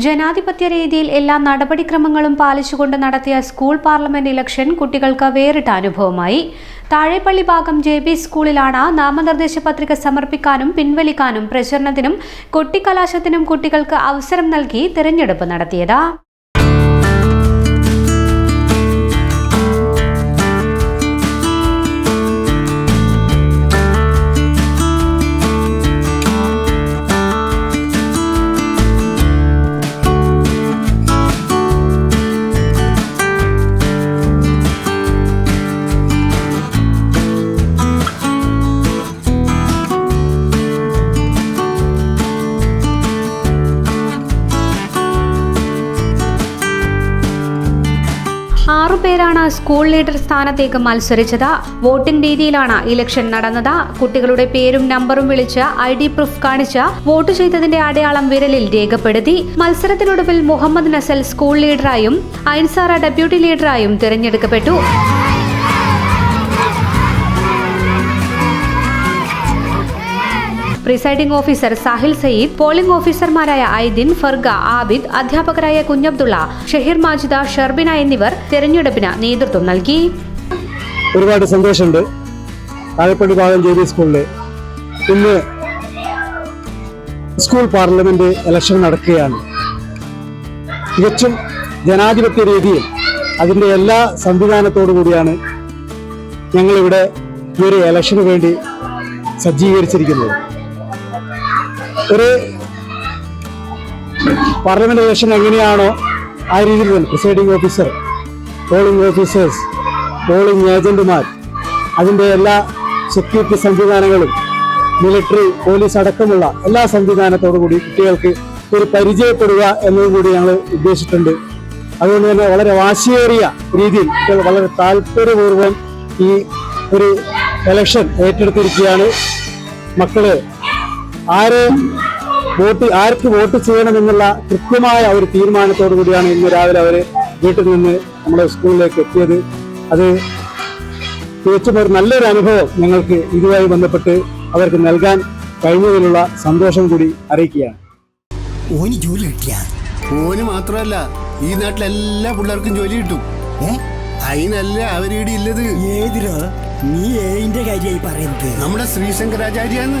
ജനാധിപത്യ രീതിയിൽ എല്ലാ നടപടിക്രമങ്ങളും പാലിച്ചുകൊണ്ട് നടത്തിയ സ്കൂൾ പാർലമെന്റ് ഇലക്ഷൻ കുട്ടികൾക്ക് വേറിട്ട അനുഭവമായി. താഴെപ്പള്ളി ഭാഗം ജെ ബി സ്കൂളിലാണ് നാമനിർദ്ദേശ പത്രിക സമർപ്പിക്കാനും പിൻവലിക്കാനും പ്രചരണത്തിനും കൊട്ടിക്കലാശത്തിനും കുട്ടികൾക്ക് അവസരം നൽകി തിരഞ്ഞെടുപ്പ് നടത്തിയത്. ആറുപേരാണ് സ്കൂൾ ലീഡർ സ്ഥാനത്തേക്ക് മത്സരിച്ചത്. വോട്ടിംഗ് രീതിയിലാണ് ഇലക്ഷൻ നടന്നത്. കുട്ടികളുടെ പേരും നമ്പറും വിളിച്ച് ഐ ഡി പ്രൂഫ് കാണിച്ച് വോട്ട് ചെയ്തതിന്റെ അടയാളം വിരലിൽ രേഖപ്പെടുത്തി. മത്സരത്തിനൊടുവിൽ മുഹമ്മദ് നസൽ സ്കൂൾ ലീഡറായും അയൻസാറ ഡെപ്യൂട്ടി ലീഡറായും തിരഞ്ഞെടുക്കപ്പെട്ടു. Presiding officer Sahil Sayyid polling ഓഫീസർമാരായ ഐദിൻ ഫർഗ ആബിദ് അധ്യാപകരായ കുഞ്ഞബ്ദുള്ള ഷഹീർ മാജിദ ഷർബിന എന്നിവർ തെരഞ്ഞെടുപ്പിന് നേതൃത്വം നൽകി. ഒരുപാട് സന്തോഷമുണ്ട്. താഴെപ്പള്ളി ഭാഗം ജെ ബി സ്കൂളിൽ ഇന്ന് സ്കൂൾ പാർലമെന്റ് ഇലക്ഷൻ നടക്കുകയാണ്. തികച്ചും ജനാധിപത്യ രീതിയിൽ അതിന്റെ എല്ലാ സംവിധാനത്തോടു കൂടിയാണ് ഞങ്ങളിവിടെ ഈ ഒരു ഇലക്ഷന് വേണ്ടി സജ്ജീകരിച്ചിരിക്കുന്നത്. ഒരു പാർലമെന്റ് ഇലക്ഷൻ എങ്ങനെയാണോ ആ രീതിയിൽ തന്നെ presiding officer polling officers polling ഏജന്റുമാർ അതിന്റെ എല്ലാ സെക്യൂരിറ്റി സംവിധാനങ്ങളും മിലിറ്ററി പോലീസ് അടക്കമുള്ള എല്ലാ സംവിധാനത്തോടു കൂടി കുട്ടികൾക്ക് ഒരു പരിചയപ്പെടുക എന്നതും കൂടി ഞങ്ങൾ ഉദ്ദേശിച്ചിട്ടുണ്ട്. അതുകൊണ്ട് തന്നെ വളരെ വാശിയേറിയ രീതിയിൽ വളരെ താല്പര്യപൂർവം ഈ ഒരു എലക്ഷൻ ഏറ്റെടുത്തിരിക്കുകയാണ്. മക്കൾ ആരെ വോട്ട് ആർക്ക് വോട്ട് ചെയ്യണം എന്നുള്ള കൃത്യമായ ഒരു തീരുമാനത്തോടു കൂടിയാണ് ഇന്ന് രാവിലെ അവർ വീട്ടിൽ നിന്ന് നമ്മുടെ സ്കൂളിലേക്ക് എത്തിയത്. അത് തികച്ചും ഒരു നല്ലൊരു അനുഭവം ഞങ്ങൾക്ക് ഇതുമായി ബന്ധപ്പെട്ട് അവർക്ക് നൽകാൻ കഴിഞ്ഞതിലുള്ള സന്തോഷം കൂടി അറിയിക്കുകയാണ്. ഓന് ജോലി കിട്ടിയ ഓന് മാത്രമല്ല ഈ നാട്ടിലെ എല്ലാ പിള്ളേർക്കും ജോലി കിട്ടും. അതിനല്ല അവരിവിടെ ഇല്ലത് ഏതിരോ നീ ഏതിന്റെ കാര്യമായി പറയുന്നത്. നമ്മുടെ ശ്രീശങ്കരാചാര്യാണ്.